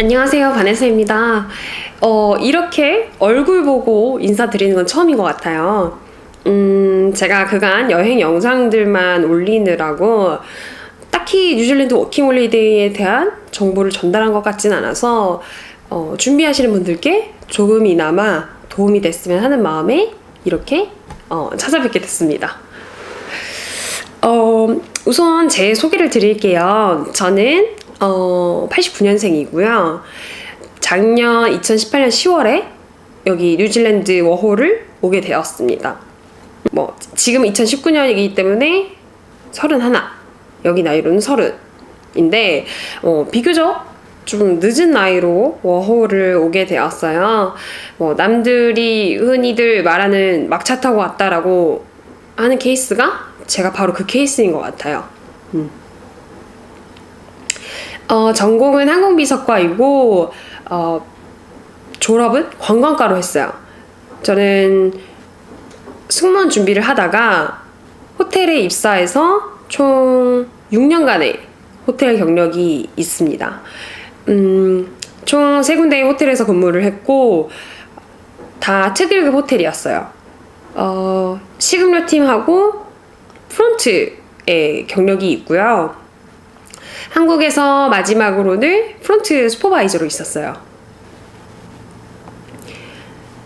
안녕하세요, 바네스입니다. 어, 이렇게 얼굴 보고 인사드리는 건 처음인 것 같아요. 음, 제가 그간 여행 영상들만 올리느라고 딱히 뉴질랜드 워킹 홀리데이에 대한 정보를 전달한 것 같진 않아서 어, 준비하시는 분들께 조금이나마 도움이 됐으면 하는 마음에 이렇게 어, 찾아뵙게 됐습니다. 어, 우선 제 소개를 드릴게요. 저는 어, 89년생이고요. 작년 2018년 10월에 여기 뉴질랜드 워홀을 오게 되었습니다. 뭐 지금 2019년이기 때문에 31 여기 나이로는 30인데 어, 비교적 좀 늦은 나이로 워홀을 오게 되었어요. 뭐 남들이 흔히들 말하는 막차 타고 왔다라고 하는 케이스가 제가 바로 그 케이스인 것 같아요. 음. 어, 전공은 항공비서과이고 어, 졸업은 관광과로 했어요. 저는 승무원 준비를 하다가 호텔에 입사해서 총 6년간의 호텔 경력이 있습니다. 음, 총 세 군데의 호텔에서 근무를 했고 다 특일급 호텔이었어요. 어, 식음료 팀하고 프론트의 경력이 있고요. 한국에서 마지막으로는 프론트 슈퍼바이저로 있었어요.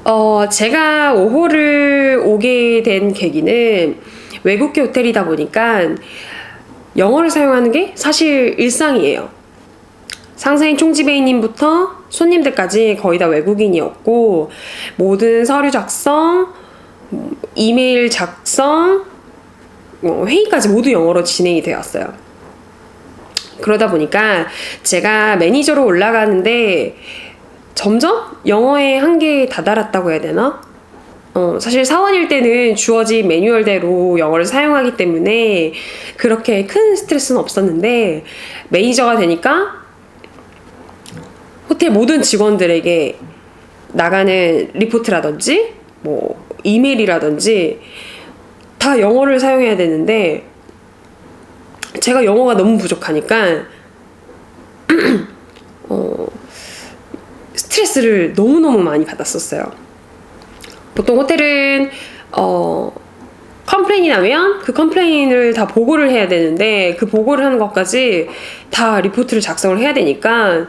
어, 제가 5호를 오게 된 계기는 외국계 호텔이다 보니까 영어를 사용하는 게 사실 일상이에요. 상사인 총지배인님부터 손님들까지 거의 다 외국인이었고 모든 서류 작성, 이메일 작성, 뭐 회의까지 모두 영어로 진행이 되었어요. 그러다 보니까 제가 매니저로 올라가는데 점점 영어의 한계에 다다랐다고 해야 되나? 어, 사실 사원일 때는 주어진 매뉴얼대로 영어를 사용하기 때문에 그렇게 큰 스트레스는 없었는데 매니저가 되니까 호텔 모든 직원들에게 나가는 리포트라든지 뭐 이메일이라든지 다 영어를 사용해야 되는데 제가 영어가 너무 부족하니까 어, 스트레스를 너무너무 많이 받았었어요. 보통 호텔은 어, 컴플레인이 나면 그 컴플레인을 다 보고를 해야 되는데 그 보고를 하는 것까지 다 리포트를 작성을 해야 되니까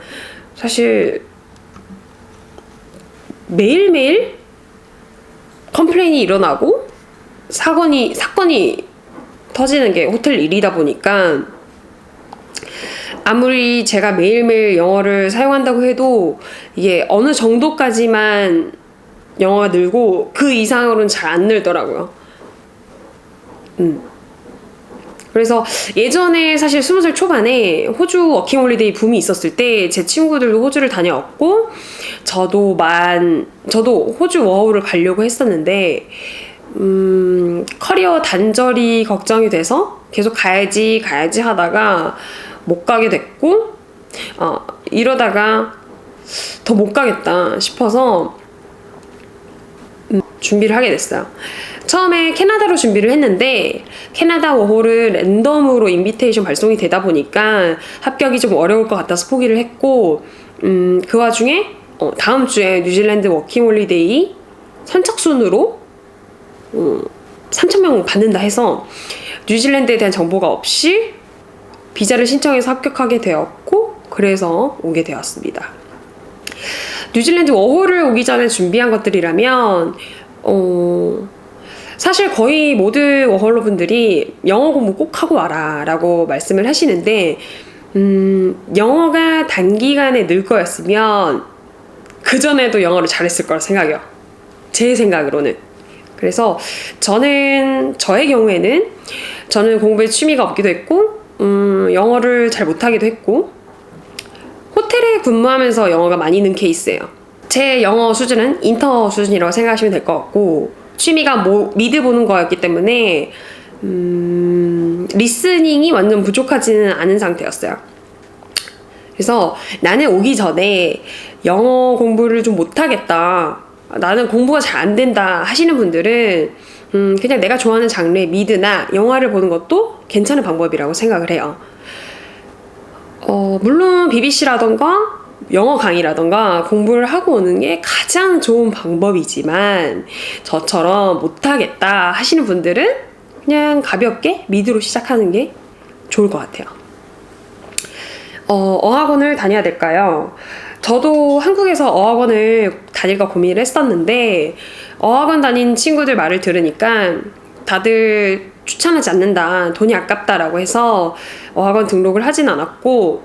사실 매일매일 컴플레인이 일어나고 사건이 사건이 터지는 게 호텔 일이다 보니까 아무리 제가 매일매일 영어를 사용한다고 해도 이게 어느 정도까지만 영어가 늘고 그 이상으로는 잘 안 늘더라고요. 음. 그래서 예전에 사실 스무 살 초반에 호주 워킹홀리데이 붐이 있었을 때 제 친구들도 호주를 다녀왔고 저도 만 저도 호주 워홀을 가려고 했었는데 음, 커리어 단절이 걱정이 돼서 계속 가야지 가야지 하다가 못 가게 됐고 어, 이러다가 더 못 가겠다 싶어서 음, 준비를 하게 됐어요. 처음에 캐나다로 준비를 했는데 캐나다 워홀은 랜덤으로 인비테이션 발송이 되다 보니까 합격이 좀 어려울 것 같아서 포기를 했고 음, 그 와중에 어, 다음 주에 뉴질랜드 워킹 홀리데이 선착순으로 음, 3,000명 받는다 해서 뉴질랜드에 대한 정보가 없이 비자를 신청해서 합격하게 되었고 그래서 오게 되었습니다. 뉴질랜드 워홀을 오기 전에 준비한 것들이라면 어, 사실 거의 모든 워홀러 분들이 영어 공부 꼭 하고 와라 라고 말씀을 하시는데 음, 영어가 단기간에 늘 거였으면 그 전에도 영어를 잘했을 거라 생각해요. 제 생각으로는. 그래서 저는 저의 경우에는 저는 공부에 취미가 없기도 했고 음, 영어를 잘 못하기도 했고 호텔에 근무하면서 영어가 많이 는 케이스예요. 제 영어 수준은 인터 수준이라고 생각하시면 될 것 같고 취미가 뭐, 미드 보는 거였기 때문에 음, 리스닝이 완전 부족하지는 않은 상태였어요. 그래서 나는 오기 전에 영어 공부를 좀 못하겠다. 나는 공부가 잘 안 된다 하시는 분들은 음, 그냥 내가 좋아하는 장르의 미드나 영화를 보는 것도 괜찮은 방법이라고 생각을 해요. 어, 물론 BBC라던가 영어 강의라던가 공부를 하고 오는 게 가장 좋은 방법이지만 저처럼 못하겠다 하시는 분들은 그냥 가볍게 미드로 시작하는 게 좋을 것 같아요. 어, 어학원을 다녀야 될까요? 저도 한국에서 어학원을 다닐까 고민을 했었는데 어학원 다닌 친구들 말을 들으니까 다들 추천하지 않는다, 돈이 아깝다라고 해서 어학원 등록을 하진 않았고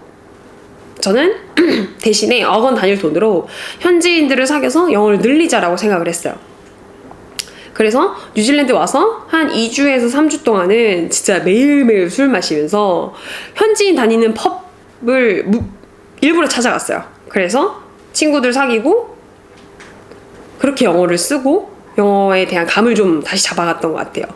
저는 대신에 어학원 다닐 돈으로 현지인들을 사귀어서 영어를 늘리자라고 생각을 했어요. 그래서 뉴질랜드 와서 한 2주에서 3주 동안은 진짜 매일매일 술 마시면서 현지인 다니는 펍을 무- 일부러 찾아갔어요. 그래서 친구들 사귀고 그렇게 영어를 쓰고 영어에 대한 감을 좀 다시 잡아갔던 것 같아요.